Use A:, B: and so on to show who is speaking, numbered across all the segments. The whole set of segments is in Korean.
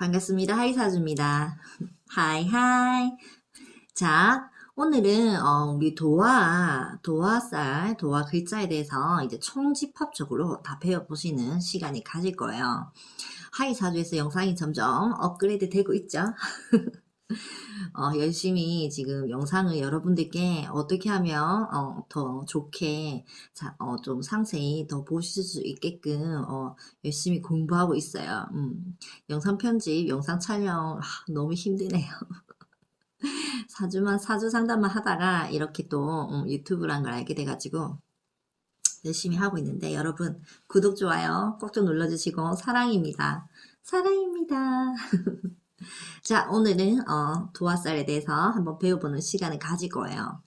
A: 반갑습니다. 하이사주입니다. 하이 하이. 자, 오늘은 어, 우리 도화, 도화살, 도화 글자에 대해서 이제 총집합적으로 다 배워보시는 시간이 가질 거예요. 하이사주에서 영상이 점점 업그레이드 되고 있죠. 어, 열심히 지금 영상을 여러분들께 어떻게 하면 어, 더 좋게 자, 어, 좀 상세히 더 보실 수 있게끔 어, 열심히 공부하고 있어요. 음. 영상 편집, 영상 촬영 아, 너무 힘드네요. 사주만 사주 상담만 하다가 이렇게 또 음, 유튜브란 걸 알게 돼가지고 열심히 하고 있는데 여러분 구독 좋아요 꼭 좀 눌러주시고 사랑입니다. 사랑입니다. 자 오늘은 어, 도화살에 대해서 한번 배워보는 시간을 가질 거예요.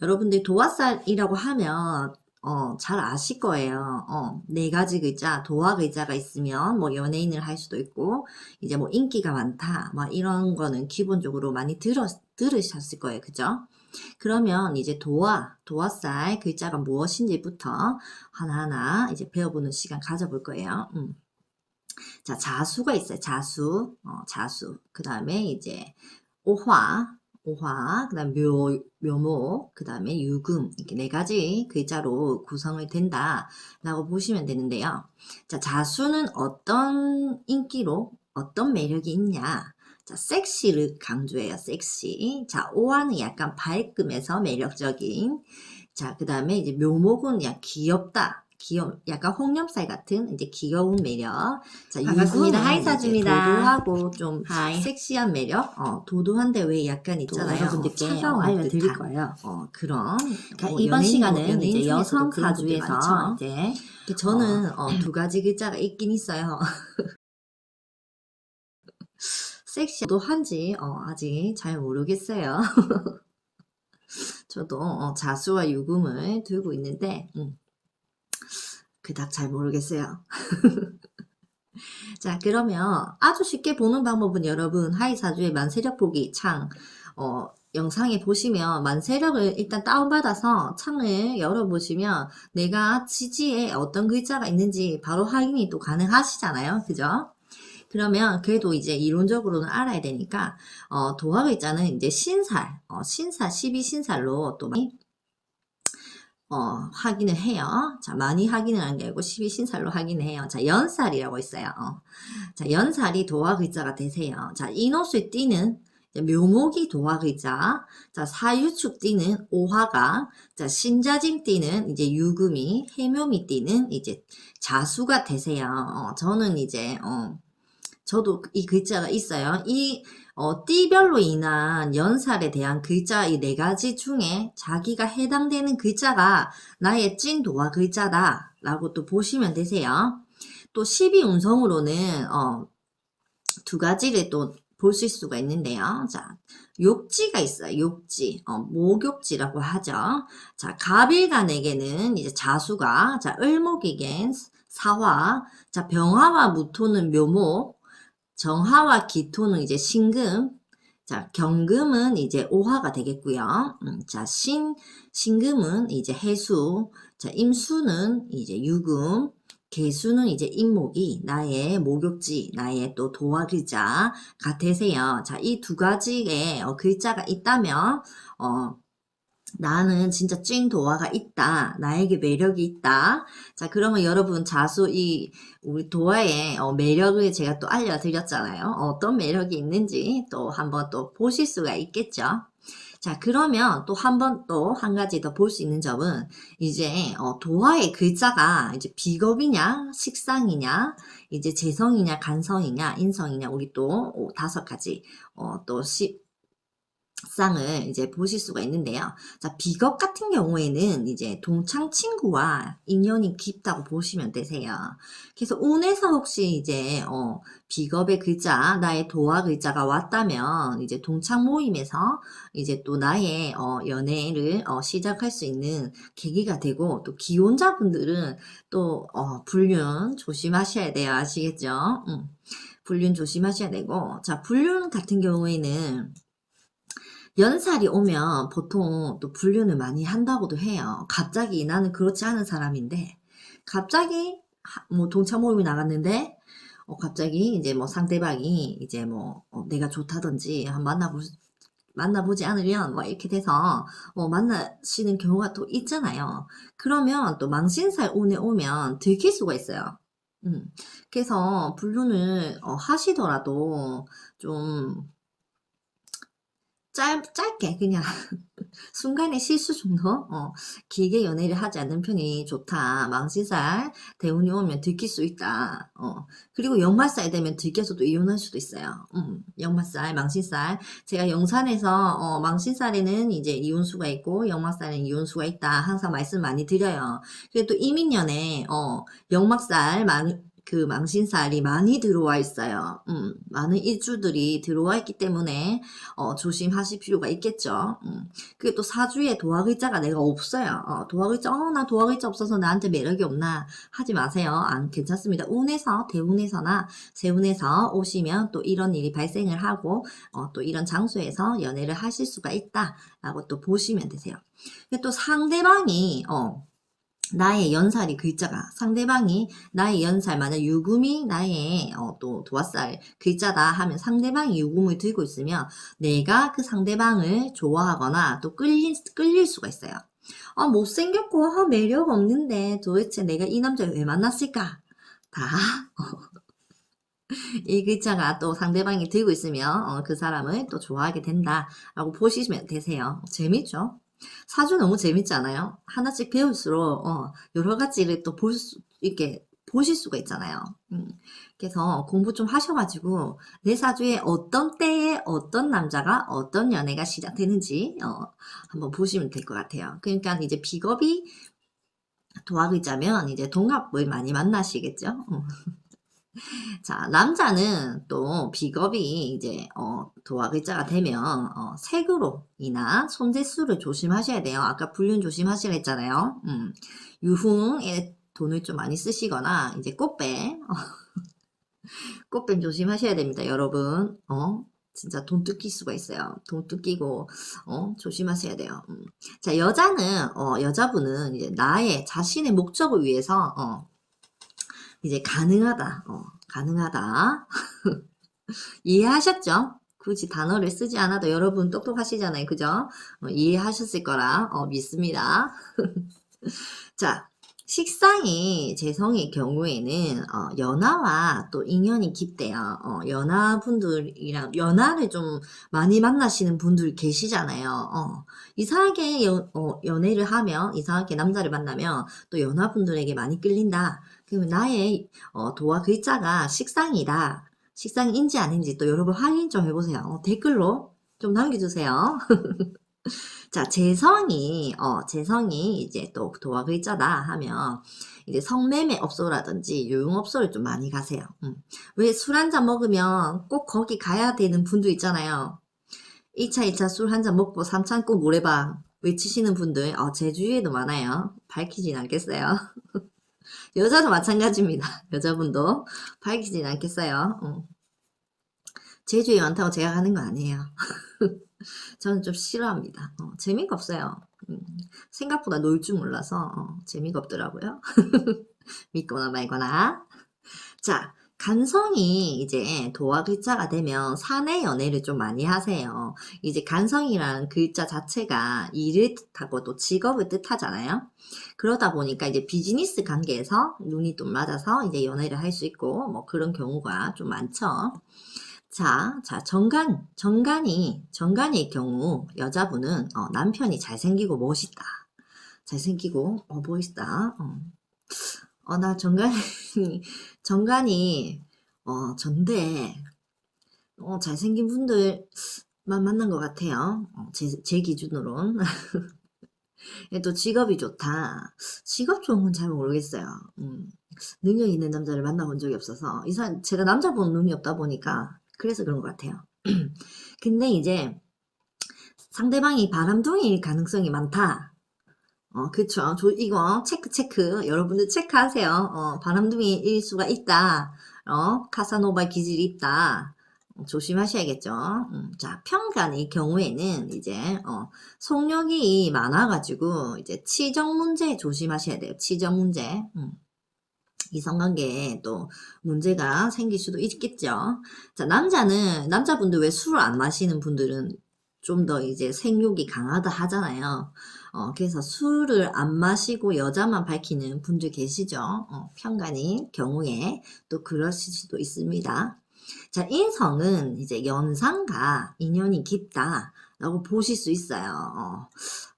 A: 여러분들 도화살이라고 하면 어, 잘 아실 거예요. 어, 네 가지 글자, 도화 글자가 있으면 뭐 연예인을 할 수도 있고, 이제 뭐 인기가 많다, 뭐 이런 거는 기본적으로 많이 들어, 들으셨을 거예요. 그죠? 그러면 이제 도화, 도화살 글자가 무엇인지부터 하나하나 이제 배워보는 시간 가져볼 거예요. 음. 자, 자수가 있어요. 자수, 어, 자수. 그 다음에 이제 오화, 오화, 그 다음 묘, 묘목, 그 다음에 유금, 이렇게 네 가지 글자로 구성을 된다, 라고 보시면 되는데요. 자, 자수는 어떤 인기로, 어떤 매력이 있냐? 자, 섹시를 강조해요, 섹시. 자, 오화는 약간 밝음에서 매력적인. 자, 그 다음에 이제 묘목은 약간 귀엽다. 귀여, 약간 홍염살 같은 이제 귀여운 매력. 자,
B: 반갑습니다. 하이사주입니다.
A: 이제 도도하고 좀
B: 하이.
A: 섹시한 매력. 어, 도도한데 왜 약간 있잖아요.
B: 여러분들께
A: 차가운
B: 알려드릴
A: 듯한.
B: 거예요.
A: 어, 그런.
B: 자,
A: 뭐
B: 이번 시간은 이제 여성 사주에서. 이제
A: 그 저는 어, 두 가지 글자가 있긴 있어요. 섹시도 한지 어, 아직 잘 모르겠어요. 저도 어, 자수와 유금을 들고 있는데 음, 그닥 잘 모르겠어요. 자 그러면 아주 쉽게 보는 방법은 여러분 하이사주의 만세력 보기 창 어, 영상에 보시면 만세력을 일단 다운받아서 창을 열어보시면 내가 지지에 어떤 글자가 있는지 바로 확인이 또 가능하시잖아요. 그죠? 그러면 그래도 이제 이론적으로는 알아야 되니까 어, 도화 글자는 이제 신살, 어, 신살, 12신살로 또 많이 어, 확인을 해요. 자, 많이 확인을 하는 게 아니고 12신살로 확인을 해요. 자, 연살이라고 있어요. 어. 자, 연살이 도화 글자가 되세요. 자, 인옷을 띠는 묘목이 도화 글자. 자, 사유축 띠는 오화가. 자, 신자진 띠는 이제 유금이, 해묘미 띠는 이제 자수가 되세요. 어, 저는 이제, 어, 저도 이 글자가 있어요. 이, 어, 띠별로 인한 연살에 대한 글자 이 네 가지 중에 자기가 해당되는 글자가 나의 찐 도화 글자다. 라고 또 보시면 되세요. 또 12운성으로는, 어, 두 가지를 또 보실 수가 있는데요. 자, 욕지가 있어요. 욕지. 어, 목욕지라고 하죠. 자, 갑일간에게는 이제 자수가, 자, 을목에겐 사화, 자, 병화와 무토는 묘목, 정화와 기토는 이제 신금, 자, 경금은 이제 오화가 되겠고요. 음, 자, 신, 신금은 이제 해수, 자, 임수는 이제 유금, 개수는 이제 임목이 나의 목욕지, 나의 또 도화 글자가 되세요. 자, 이 두 가지의 어, 글자가 있다면, 어, 나는 진짜 찐 도화가 있다. 나에게 매력이 있다. 자, 그러면 여러분 자수 이 우리 도화의 어, 매력을 제가 또 알려드렸잖아요. 어떤 매력이 있는지 또 한번 또 보실 수가 있겠죠. 자, 그러면 또 한 번 또 한 가지 더 볼 수 있는 점은 이제 어, 도화의 글자가 이제 비겁이냐, 식상이냐, 이제 재성이냐, 간성이냐, 인성이냐, 우리 또 어, 다섯 가지 어, 또 시, 쌍을 이제 보실 수가 있는데요. 자, 비겁 같은 경우에는 이제 동창 친구와 인연이 깊다고 보시면 되세요. 그래서 운에서 혹시 이제 어, 비겁의 글자, 나의 도화 글자가 왔다면 이제 동창 모임에서 이제 또 나의 어, 연애를 어, 시작할 수 있는 계기가 되고 또 기혼자분들은 또 어, 불륜 조심하셔야 돼요. 아시겠죠? 음, 불륜 조심하셔야 되고 자, 불륜 같은 경우에는 연살이 오면 보통 또 불륜을 많이 한다고도 해요. 갑자기 나는 그렇지 않은 사람인데 갑자기 하- 뭐 동창 모임이 나갔는데 어, 갑자기 이제 뭐 상대방이 이제 뭐 어, 내가 좋다든지 한 만나보 만나보지 않으면 뭐 이렇게 돼서 뭐 만나시는 경우가 또 있잖아요. 그러면 또 망신살 운에 오면 들킬 수가 있어요. 음. 그래서 불륜을 어, 하시더라도 좀 짧, 짧게 그냥 순간의 실수 정도 어, 길게 연애를 하지 않는 편이 좋다. 망신살 대운이 오면 들킬 수 있다. 어, 그리고 역마살 되면 들켜서도 이혼할 수도 있어요. 음, 역마살, 망신살. 제가 영산에서 어, 망신살에는 이제 이혼수가 있고 역마살에는 이혼수가 있다. 항상 말씀 많이 드려요. 그리고 또 이민년에 어, 역막살 많이 그 망신살이 많이 들어와 있어요. 음, 많은 일주들이 들어와 있기 때문에 어, 조심하실 필요가 있겠죠. 음. 그게 또 사주에 도화글자가 내가 없어요. 어, 도화글자, 어, 나 도화글자 없어서 나한테 매력이 없나 하지 마세요. 안 괜찮습니다. 운에서 대운에서나 세운에서 오시면 또 이런 일이 발생을 하고 어, 또 이런 장소에서 연애를 하실 수가 있다라고 또 보시면 되세요. 또 상대방이 어, 나의 연살이 글자가 상대방이 나의 연살 만약 유금이 나의 어, 또 도화살 글자다 하면 상대방이 유금을 들고 있으면 내가 그 상대방을 좋아하거나 또 끌릴, 끌릴 수가 있어요. 아 못생겼고 아, 매력 없는데 도대체 내가 이 남자를 왜 만났을까? 다 이 글자가 또 상대방이 들고 있으면 어, 그 사람을 또 좋아하게 된다라고 보시면 되세요. 재밌죠? 사주 너무 재밌지 않아요? 하나씩 배울수록 어, 여러 가지를 또 볼 수, 이렇게 보실 수가 있잖아요. 음, 그래서 공부 좀 하셔가지고 내 사주에 어떤 때에 어떤 남자가 어떤 연애가 시작되는지 어, 한번 보시면 될 것 같아요. 그러니까 이제 비겁이 도합이자면 이제 동갑을 많이 만나시겠죠. 어. 자, 남자는 또 비겁이 이제 어, 도화 글자가 되면 어, 색으로 이나 손재수를 조심하셔야 돼요. 아까 불륜 조심하시라 했잖아요. 음, 유흥에 돈을 좀 많이 쓰시거나 이제 꽃뱀 어, 꽃뱀 조심하셔야 됩니다, 여러분. 어, 진짜 돈 뜯길 수가 있어요. 돈 뜯기고 어, 조심하셔야 돼요. 음. 자, 여자는 어, 여자분은 이제 나의 자신의 목적을 위해서 어, 이제 가능하다. 어, 가능하다. 이해하셨죠? 굳이 단어를 쓰지 않아도 여러분 똑똑하시잖아요. 그죠? 어, 이해하셨을 거라 어, 믿습니다. 자, 식상이 재성의 경우에는 어, 연하와 또 인연이 깊대요. 어, 연하 분들이랑 연하를 좀 많이 만나시는 분들 계시잖아요. 어, 이상하게 연, 어, 연애를 하면 이상하게 남자를 만나면 또 연하 분들에게 많이 끌린다. 그러면 나의 어, 도화 글자가 식상이다. 식상인지 아닌지 또 여러분 확인 좀 해보세요. 어, 댓글로 좀 남겨주세요. 자, 재성이, 어, 재성이 이제 또 도화 글자다 하면, 이제 성매매 업소라든지 유흥업소를 좀 많이 가세요. 음. 왜술 한 잔 먹으면 꼭 거기 가야 되는 분도 있잖아요. 1차, 2차 술 한 잔 먹고 3차 꼭 노래방 외치시는 분들, 어, 제 주위에도 많아요. 밝히진 않겠어요. 여자도 마찬가지입니다. 여자분도 밝히진 않겠어요. 어. 제주에 많다고 제가 가는 거 아니에요. 저는 좀 싫어합니다. 어, 재미가 없어요. 음, 생각보다 놀 줄 몰라서 어, 재미가 없더라고요. 믿거나 말거나. 자, 간성이 이제 도화 글자가 되면 사내 연애를 좀 많이 하세요. 이제 간성이라는 글자 자체가 일을 뜻하고 또 직업을 뜻하잖아요. 그러다 보니까 이제 비즈니스 관계에서 눈이 좀 맞아서 이제 연애를 할 수 있고 뭐 그런 경우가 좀 많죠. 자, 자, 정간, 정간이, 정간의 경우 여자분은 어, 남편이 잘생기고 멋있다. 잘생기고 어, 멋있다. 어. 어, 나 정간이, 정간이, 어, 전데, 어, 잘생긴 분들만 만난 것 같아요. 어, 제, 제 기준으론. 또 직업이 좋다. 직업 좋은 건 잘 모르겠어요. 음, 능력 있는 남자를 만나본 적이 없어서, 이 사람, 제가 남자 보는 눈이 없다 보니까, 그래서 그런 것 같아요. 근데 이제, 상대방이 바람둥이일 가능성이 많다. 어, 그쵸. 저, 이거, 체크, 체크. 여러분들 체크하세요. 어, 바람둥이일 수가 있다. 어, 카사노바 기질이 있다. 어, 조심하셔야겠죠. 음, 자, 평간의 경우에는 이제, 어, 속력이 많아가지고, 이제 치정 문제 조심하셔야 돼요. 치정 문제. 음. 이성관계에 또 문제가 생길 수도 있겠죠. 자, 남자는, 남자분들 왜 술을 안 마시는 분들은 좀 더 이제 생욕이 강하다 하잖아요. 어, 그래서 술을 안 마시고 여자만 밝히는 분들 계시죠. 어, 편간인 경우에 또 그러실 수도 있습니다. 자, 인성은 이제 연상과 인연이 깊다 라고 보실 수 있어요. 어,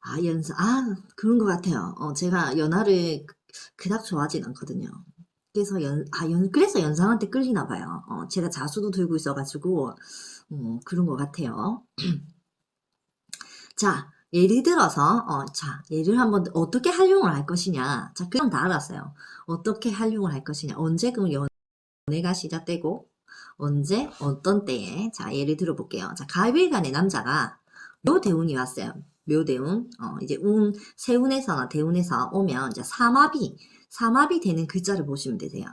A: 아, 연상, 아, 그런 것 같아요. 어, 제가 연하를 그- 그닥 좋아하진 않거든요. 그래서 연, 아, 연, 그래서 연상한테 끌리나 봐요. 어, 제가 자수도 들고 있어가지고, 음, 그런 것 같아요. 자, 예를 들어서, 어, 자, 예를 한번 어떻게 활용을 할 것이냐. 자, 그건 다 알았어요. 어떻게 활용을 할 것이냐. 언제 그럼 연애가 시작되고, 언제, 어떤 때에. 자, 예를 들어 볼게요. 자, 가을간의 남자가 묘대운이 왔어요. 묘대운. 어, 이제 운, 세운에서나 대운에서 오면 이제 사마비, 사마비 되는 글자를 보시면 되세요.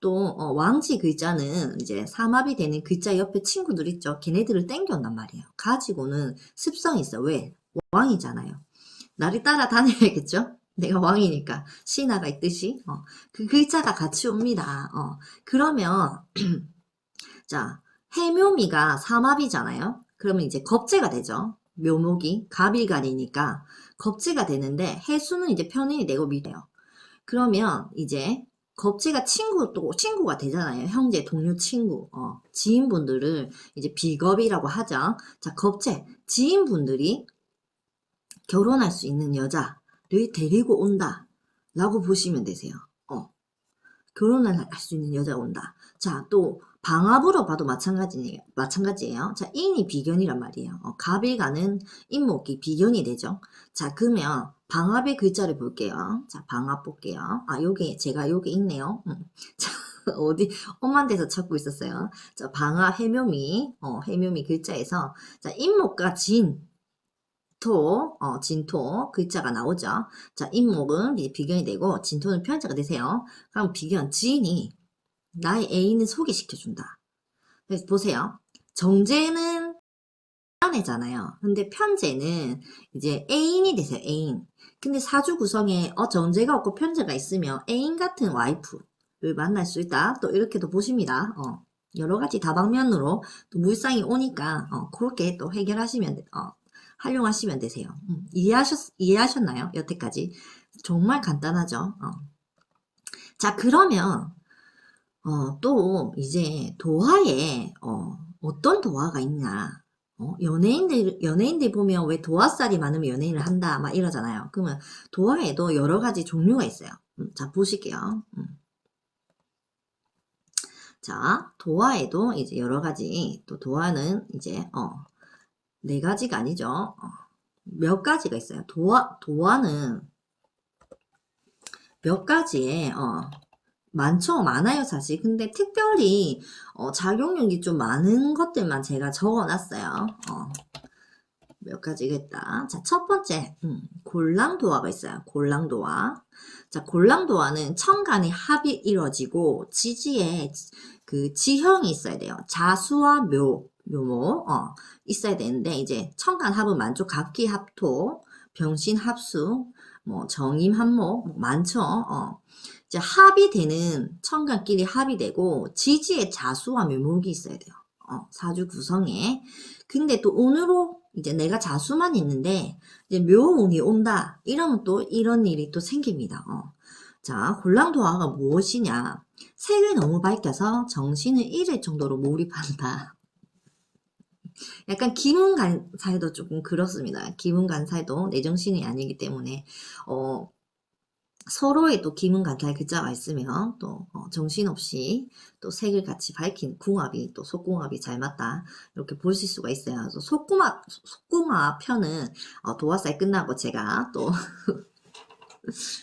A: 또, 어, 왕지 글자는 이제 사마비 되는 글자 옆에 친구들 있죠. 걔네들을 땡겨온단 말이에요. 가지고는 습성이 있어요. 왜? 왕이잖아요. 나를 따라 다녀야겠죠? 내가 왕이니까. 신하가 있듯이. 어, 그 글자가 같이 옵니다. 어, 그러면, 자, 해묘미가 사마비잖아요. 그러면 이제 겁재가 되죠. 묘목이 갑일간이니까 겁재가 되는데 해수는 이제 편인이 되고 미래요. 그러면 이제 겁재가 친구 또 친구가 되잖아요. 형제, 동료, 친구, 어, 지인분들을 이제 비겁이라고 하죠. 자, 겁재 지인분들이 결혼할 수 있는 여자를 데리고 온다라고 보시면 되세요. 어, 결혼을 할 수 있는 여자가 온다. 자, 또 방합으로 봐도 마찬가지예요. 마찬가지예요. 자, 인이 비견이란 말이에요. 어, 갑일가는 인목이 비견이 되죠. 자, 그러면 방합의 글자를 볼게요. 자, 방합 볼게요. 아, 요게 제가 요게 있네요. 음. 자, 어디 엄한 데서 찾고 있었어요. 자, 방합 해묘미, 어, 해묘미 글자에서 자, 인목과 진 토, 어, 진토 글자가 나오죠. 자, 인목은 비견이 되고 진토는 편자가 되세요. 그럼 비견 지인이 나의 애인을 소개시켜준다. 그래서 보세요. 정제는 아내잖아요. 근데 편제는 이제 애인이 되세요. 애인. 근데 사주 구성에 어 정제가 없고 편제가 있으면 애인 같은 와이프를 만날 수 있다. 또 이렇게도 보십니다. 어, 여러 가지 다방면으로 또 물상이 오니까 어, 그렇게 또 해결하시면 돼- 어, 활용하시면 되세요. 음, 이해하셨 이해하셨나요? 여태까지 정말 간단하죠. 어. 자 그러면 어, 또 이제 도화에 어, 어떤 도화가 있냐? 어, 연예인들 연예인들 보면 왜 도화살이 많으면 연예인을 한다 막 이러잖아요. 그러면 도화에도 여러 가지 종류가 있어요. 음, 자 보실게요. 음. 자 도화에도 이제 여러 가지 또 도화는 이제 어, 네 가지가 아니죠. 어, 몇 가지가 있어요. 도화 도화는 몇 가지의 어, 많죠, 많아요, 사실. 근데 특별히 어, 작용력이 좀 많은 것들만 제가 적어놨어요. 어, 몇 가지겠다. 자, 첫 번째, 음, 골랑도화가 있어요. 골랑도화. 자, 골랑도화는 천간의 합이 이루어지고 지지에 그 지형이 있어야 돼요. 자수와 묘, 묘모, 어, 있어야 되는데 이제 천간 합은 만족, 각기 합토, 병신 합수, 뭐 정임 합목 뭐 많죠. 어. 이제 합이 되는 천간끼리 합이 되고 지지에 자수와 묘목이 있어야 돼요. 어, 사주 구성에. 근데 또 운으로 이제 내가 자수만 있는데 이제 묘운이 온다. 이러면 또 이런 일이 또 생깁니다. 어. 자, 곤랑도화가 무엇이냐? 색을 너무 밝혀서 정신을 잃을 정도로 몰입한다. 약간 기문 간사에도 조금 그렇습니다. 기문 간사에도 내 정신이 아니기 때문에 어, 서로의 또 기문간사의 글자가 있으면 또 어, 정신없이 또 색을 같이 밝힌 궁합이 또 속궁합이 잘 맞다 이렇게 보실 수가 있어요. 그래서 속궁합 속궁합 편은 어, 도화살 끝나고 제가 또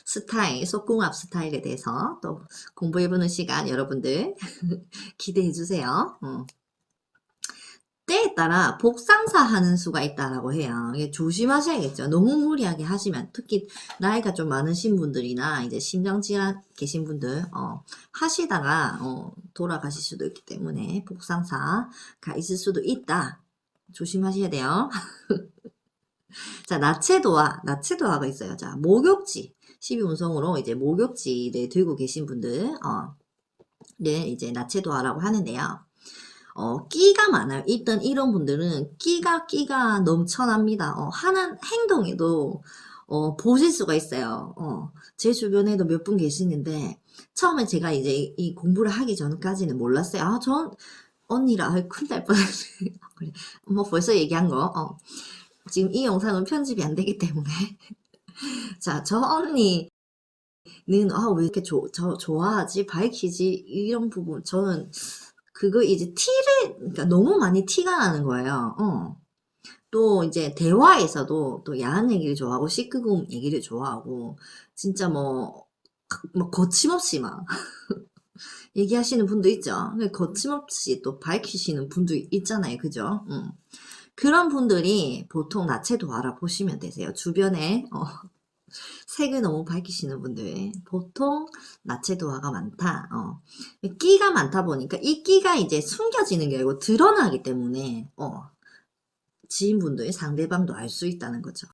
A: 스타일 속궁합 스타일에 대해서 또 공부해보는 시간 여러분들 기대해 주세요. 따라 복상사 하는 수가 있다라고 해요. 조심하셔야겠죠. 너무 무리하게 하시면 특히 나이가 좀 많으신 분들이나 이제 심장질환 계신 분들 어, 하시다가 어, 돌아가실 수도 있기 때문에 복상사가 있을 수도 있다. 조심하셔야 돼요. 자, 나체도화, 나체도화가 있어요. 자, 목욕지. 12운성으로 이제 목욕지를 들고 계신 분들, 어, 를 이제 나체도화라고 하는데요. 어, 끼가 많아요. 일단 이런 분들은 끼가, 끼가 넘쳐납니다. 어, 하는 행동에도, 어, 보실 수가 있어요. 어, 제 주변에도 몇 분 계시는데, 처음에 제가 이제 이, 이 공부를 하기 전까지는 몰랐어요. 아, 전, 언니라, 날 뻔했네. 그래. 뭐 벌써 얘기한 거, 어. 지금 이 영상은 편집이 안 되기 때문에. 자, 저 언니 는, 아, 왜 이렇게 조, 저, 좋아하지? 밝히지? 이런 부분, 저는, 그거 이제 티를, 그러니까 너무 많이 티가 나는 거예요. 어. 또 이제 대화에서도 또 야한 얘기를 좋아하고 시크금 얘기를 좋아하고 진짜 뭐, 뭐 거침없이 막 얘기하시는 분도 있죠. 거침없이 또 밝히시는 분도 있잖아요. 그죠? 음. 그런 분들이 보통 나체도 알아보시면 되세요. 주변에 어, 색을 너무 밝히시는 분들 보통 나체도화가 많다. 어. 끼가 많다 보니까 이 끼가 이제 숨겨지는 게 아니고 드러나기 때문에 어, 지인분들이 상대방도 알 수 있다는 거죠.